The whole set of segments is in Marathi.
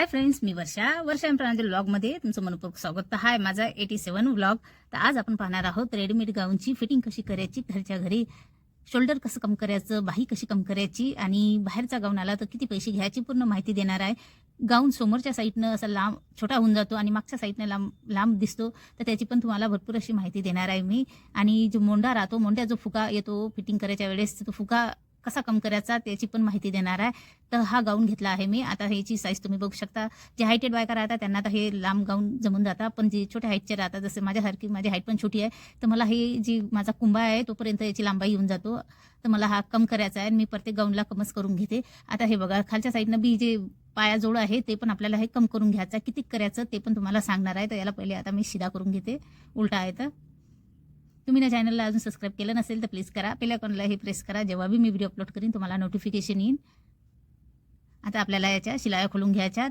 हाय फ्रेंड्स मी वर्षा. वर्षा एम्प्रांतील व्लॉगमध्ये तुमचं मनपूर्वक स्वागत. तर हाय माझा एटी सेवन ब्लॉग तर आज आपण पाहणार आहोत रेडीमेड गाऊनची फिटिंग कशी करायची घरच्या घरी शोल्डर कसं कम करायचं बाही कशी कम करायची आणि बाहेरचा गाऊन आला तर किती पैसे घ्यायची पूर्ण माहिती देणार आहे. गाऊन समोरच्या साईडनं असा लांब छोटा होऊन जातो आणि मागच्या साईडनं लांब लांब दिसतो. तर त्याची पण तुम्हाला भरपूर अशी माहिती देणार आहे मी. आणि जो मोंडा राहतो मोंड्या जो फुगा येतो फिटिंग करायच्या वेळेस तो फुगा कसा कम करायचा त्याची पण माहिती देणार आहे. तर हा गाऊन घेतला आहे मी. आता ह्याची साईज तुम्ही बघू शकता. जे हायटेड बायका राहतात त्यांना आता हे लांब गाऊन जमून जातात पण जे छोट्या हाईटचे राहतात जसे माझ्यासारखी माझी हाईट पण छोटी आहे तर मला हे जी माझा कुंभा आहे तोपर्यंत याची लांबाई येऊन जातो. तर मला हा कम करायचा आहे आणि मी प्रत्येक गाऊनला कमच करून घेते. आता हे बघा खालच्या साईडनं बी जे पायाजोड आहे ते पण आपल्याला हे कम करून घ्यायचं आहे. किती करायचं ते पण तुम्हाला सांगणार आहे. तर याला पहिले आता मी शिदा करून घेते. उलटा आहे तर. तुम्ही ना चॅनलला अजून सबस्क्राईब केलं नसेल तर प्लीज करा. पहिल्या कोणाला हे प्रेस करा. जेव्हा बी मी व्हिडिओ अपलोड करीन तुम्हाला नोटिफिकेशन येईन. आता आपल्याला याच्या शिलाया खोलून घ्यायच्यात.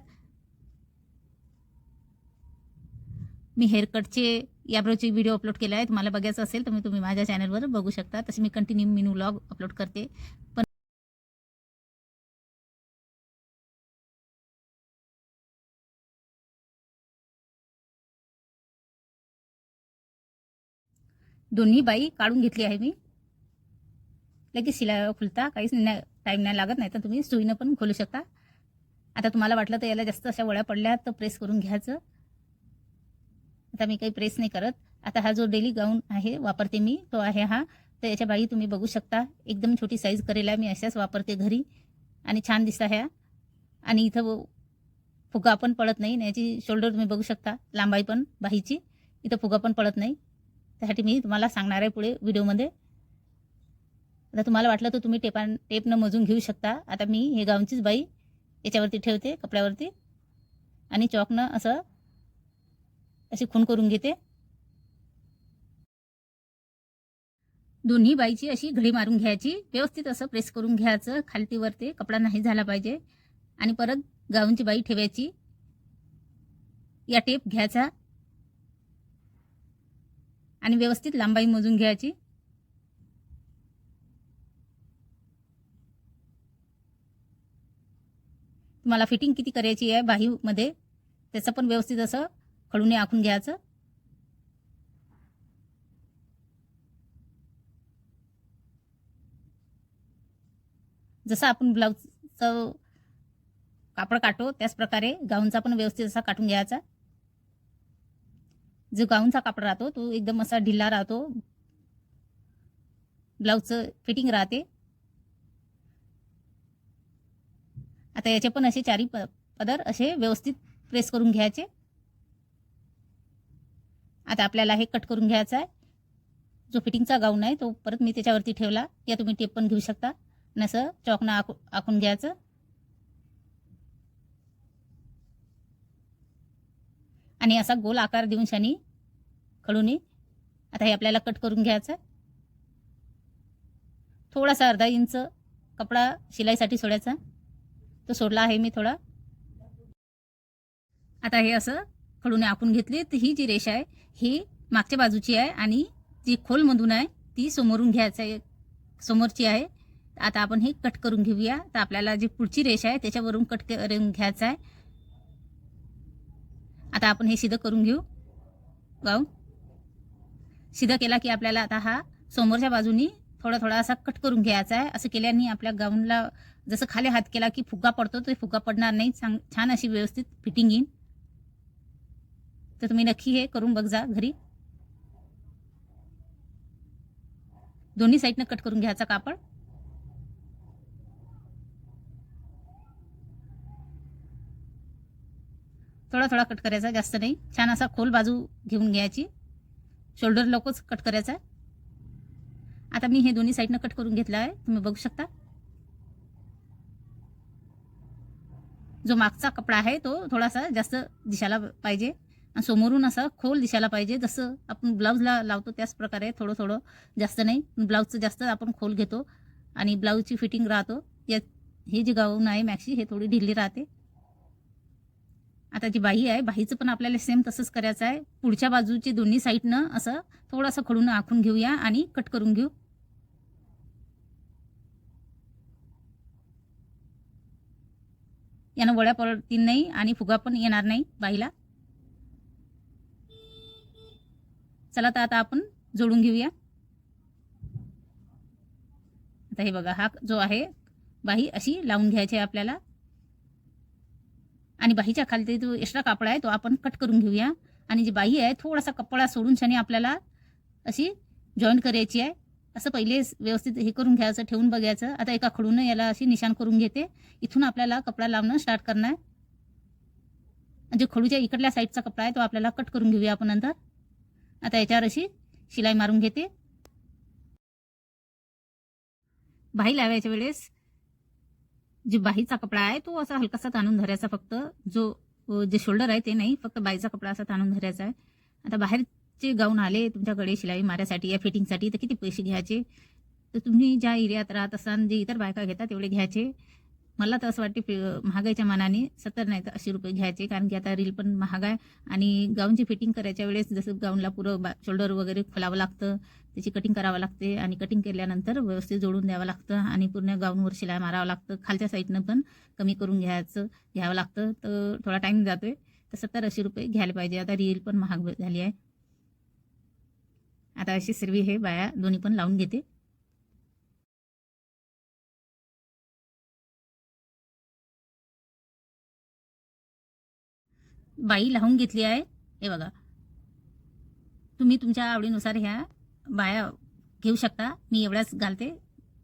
मी हेअरकटचे याब्रोचे व्हिडिओ अपलोड केले आहे तुम्हाला बघायचं असेल तर मी तुम्ही माझ्या चॅनलवर बघू शकता. तसे मी कंटिन्यू मिनू व्लॉग अपलोड करते. पण दोन्ही बाई काढून घेतली आहे मी. लगेच शिलाया खुलता काहीच नाही टाईम नाही लागत नाही तर तुम्ही सुईनं पण खोलू शकता. आता तुम्हाला वाटलं तर याला जास्त अशा वळ्या पडल्या तर प्रेस करून घ्यायचं. आता मी काही प्रेस नाही करत. आता हा जो डेली गाऊन आहे वापरते मी तो आहे हा. तर याच्या बाई तुम्ही बघू शकता एकदम छोटी साईज करेला मी अशाच वापरते घरी. आणि छान दिसता ह्या आणि इथं फुगा पण पडत नाही याची शोल्डर तुम्ही बघू शकता लांबाई पण बाहीची. इथं फुगा पण पडत नाही. त्यासाठी मी तुम्हाला सांगणार आहे पुढे व्हिडिओमध्ये. आता तुम्हाला वाटलं तर तुम्ही टेपान टेपनं मोजून घेऊ शकता. आता मी हे गावचीच बाई याच्यावरती ठेवते कपड्यावरती. आणि चॉकनं असं अशी खून करून घेते. दोन्ही बाईची अशी घडी मारून घ्यायची. व्यवस्थित असं प्रेस करून घ्यायचं. खालतीवरती कपडा नाही झाला पाहिजे. आणि परत गाऊनची बाई ठेवायची. या टेप घ्यायचा. आणि व्यवस्थित लांबाई मोजून घ्यायची. तुम्हाला फिटिंग किती करायची आहे बाहीमध्ये त्याचं पण व्यवस्थित असं खडूने आखून घ्यायचं. जसं आपण ब्लाऊजचं कापड काटो त्याच प्रकारे गाऊनचा पण व्यवस्थित असा काटून घ्यायचा. जो गाऊनचा कापड राहतो तो एकदम असा ढिल्ला राहतो. ब्लाऊजचं फिटिंग राहते. आता याचे पण असे चारी प- पदर असे व्यवस्थित प्रेस करून घ्यायचे. आता आपल्याला हे कट करून घ्यायचं आहे. जो फिटिंगचा गाऊन आहे तो परत मी त्याच्यावरती ठेवला. या तुम्ही टेप पण घेऊ शकता. नसं चॉकनं आखू आखून घ्यायचं. आणि असा गोल आकार देऊन शानी खडूने आता हे आपल्याला कट करून घ्यायचं थोडासा अर्धा इंच कपडा शिलाईसाठी सोडायचा. तो सोडला आहे मी थोडा. आता हे असं खडूने आखून घेतली. तर ही जी रेषा आहे ही मागच्या बाजूची आहे आणि जी खोलमधून आहे ती समोरून घ्यायचं आहे. समोरची आहे. आता आपण हे कट करून घेऊया. तर आपल्याला जी पुढची रेषा आहे त्याच्यावरून कट करून घ्यायचं आहे. आता आपण हे सिधं करून घेऊ. गाऊन. सिधं केला की आपल्याला आता हा समोरच्या बाजूनी थोडा थोडा असा कट करून घ्यायचा आहे. असं केल्याने आपल्या गाऊनला जसं खाली हात केला की फुगा पडतो तो फुगा पडणार नाही. चांग छान अशी व्यवस्थित फिटिंग येईन तर तुम्ही नक्की हे करून बघ जा घरी. दोन्ही साईडनं कट करून घ्यायचा कापड. थोडा थोडा कट करायचा जास्त नाही. छान असा खोल बाजू घेऊन घ्यायची. शोल्डर लवकरच कट करायचा. आता मी हे दोन्ही साईडनं कट करून घेतलं आहे. तुम्ही बघू शकता. जो मागचा कपडा आहे तो थोडासा जास्त दिसायला पाहिजे. आणि समोरून असा खोल दिसायला पाहिजे. जसं आपण ब्लाऊजला लावतो त्याच प्रकारे थोडं थोडं जास्त नाही. ब्लाऊजचं जास्त आपण खोल घेतो. आणि ब्लाऊजची फिटिंग राहतो. या हे जे गाऊन आहे मॅक्सी हे थोडी ढिल्ली राहते. आता जी बाही आहे बाहीचं पण आपल्याला सेम तसंच करायचं आहे. पुढच्या बाजूचे दोन्ही साईडनं असं थोडंसं खडून आखून घेऊया आणि कट करून घेऊ. यानं वड्या पडतील नाही आणि फुगा पण येणार नाही बाईला. चला तर आता आपण जोडून घेऊया. आता हे बघा हा जो आहे बाही अशी लावून घ्यायची आहे आपल्याला. आणि बाहीच्या खाली जो एक्स्ट्रा कापड आहे तो आपण कट करून घेऊया. आणि जी बाही आहे थोडासा कपडा सोडून शनी आपल्याला अशी जॉईन करायची आहे. असं पहिले व्यवस्थित हे करून घ्यायचं ठेवून बघायचं. आता एका खडून याला अशी निशाण करून घेते. इथून आपल्याला कपडा लावणं स्टार्ट करणार. जे खडूच्या इकडल्या साईडचा कपडा आहे तो आपल्याला कट करून घेऊया आपण नंतर. आता याच्यावर अशी शिलाई मारून घेते. बाही लावायच्या वेळेस जी बाहीचा कपडा आहे तो असा हलकासा ताणून धरायचा फक्त. जो जे शोल्डर आहे ते नाही फक्त बाईचा कपडा असा ताणून धरायचा आहे. आता बाहेरचे गाऊन आले तुमच्याकडे शिलाई मारायसाठी या फिटिंगसाठी तर किती पैसे घ्यायचे? तर तुम्ही ज्या एरियात राहत असाल जे इतर बायका घेतात तेवढे घ्यायचे. मला तर असं वाटते महागाईच्या मानाने सत्तर नाही तर ऐंशी रुपये घ्यायचे. कारण की आता रील पण महाग आहे आणि गाऊनची फिटिंग करायच्या वेळेस जसं गाऊनला पुरं बा शोल्डर वगैरे खोलावं लागतं त्याची कटिंग करावं लागते आणि कटिंग केल्यानंतर व्यवस्थित जोडून द्यावं लागतं आणि पूर्ण गाऊनवर शिलाई मारावं लागतं. खालच्या साईडनं पण कमी करून घ्यायचं घ्यावं लागतं. तर थोडा टाईम जातो आहे तर सत्तर अशी रुपये घ्यायला पाहिजे. आता रील पण महाग झाली आहे. आता अशी सर्वी हे बाया दोन्ही पण लावून घेते. बाई लावून घेतली आहे. हे बघा. तुम्ही तुमच्या आवडीनुसार ह्या बाया घेऊ शकता. मी एवढ्याच घालते.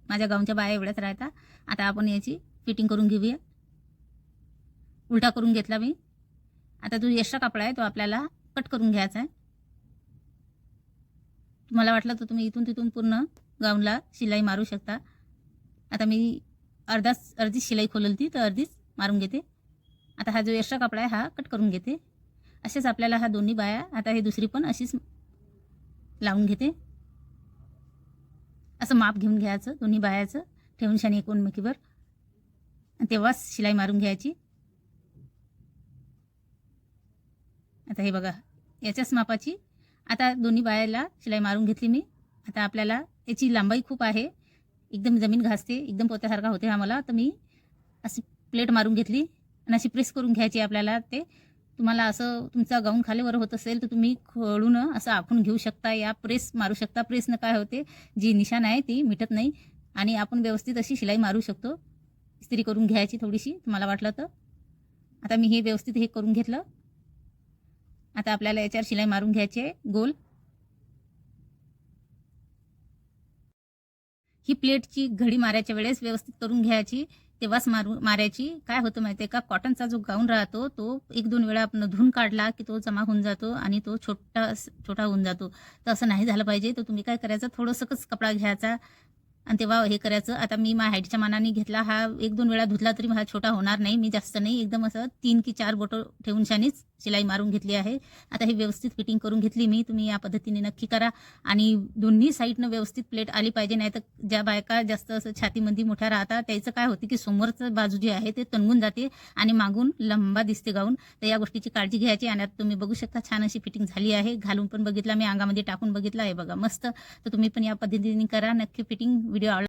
माझ्या गावच्या बाया एवढ्याच राहता. आता आपण याची फिटिंग करून घेऊया. उलटा करून घेतला मी. आता जो एक्स्ट्रा कपडा आहे तो आपल्याला कट करून घ्यायचा आहे. तुम्हाला वाटलं तर तुम्ही इथून तिथून पूर्ण गाऊनला शिलाई मारू शकता. आता मी अर्धाच अर्धीच शिलाई खोललती तर अर्धीच मारून घेते. आता हा जो एक्स्ट्रा कपडा आहे हा कट करून घेते. असेच आपल्याला हा दोन्ही बाया आता हे दुसरी पण अशीच लावून घेते. असं माप घेऊन घ्यायचं दोन्ही बायाचं ठेवून शानी एकूणमेकीवर तेव्हाच शिलाई मारून घ्यायची. आता हे बघा याच्याच मापाची. आता दोन्ही बायाला शिलाई मारून घेतली मी. आता आपल्याला याची लांबाई खूप आहे. एकदम जमीन घासते एकदम पोत्यासारखा होते हा मला. तर मी अशी प्लेट मारून घेतली. आणि अशी प्रेस करून घ्यायची आपल्याला. ते तुम्हाला असं तुमचा गाऊन खालीवर होत असेल तर तुम्ही खळून असं आखून घेऊ शकता. या प्रेस मारू शकता. प्रेसनं काय होते जी निशाण आहे ती मिटत नाही. आणि आपण व्यवस्थित अशी शिलाई मारू शकतो. इस्त्री करून घ्यायची थोडीशी तुम्हाला वाटलं तर. आता मी हे व्यवस्थित हे करून घेतलं. आता आपल्याला याच्यावर शिलाई मारून घ्यायची आहे गोल. ही प्लेटची घडी मारायच्या वेळेस व्यवस्थित करून घ्यायची. तेव्हाच मारू मारायची. काय होतं माहिती आहे का? कॉटनचा जो गाऊन राहतो तो एक दोन वेळा आपण धुवून काढला की तो जमा होऊन जातो आणि तो छोटा छोटा होऊन जातो. तर असं नाही झालं पाहिजे. तर तुम्ही काय करायचं? थोडंसंच कपडा घ्यायचा आणि तेव्हा हे करायचं. आता मी मा हाईटच्या मानाने घेतला. हा एक दोन वेळा धुतला तरी हा छोटा होणार नाही. मी जास्त नाही. एकदम असं तीन की चार बोटं ठेवून शानीच शिलाई मारून घेतली आहे. आता हे व्यवस्थित फिटिंग करून घेतली मी. तुम्ही या पद्धतीने नक्की करा. आणि दोन्ही साईडनं व्यवस्थित प्लेट आली पाहिजे. नाही तर ज्या बायका जास्त असं छातीमध्ये मोठ्या राहतात त्याचं काय होते की समोरचं बाजू जे आहे ते तणगून जाते आणि मागून लंबा दिसते गाऊन. तर या गोष्टीची काळजी घ्यायची आणि आता तुम्ही बघू शकता छान अशी फिटिंग झाली आहे. घालून पण बघितला मी अंगामध्ये टाकून बघितला आहे बघा मस्त. तर तुम्ही पण या पद्धतीने करा. नक्की फिटिंग व्हिडिओ आवडला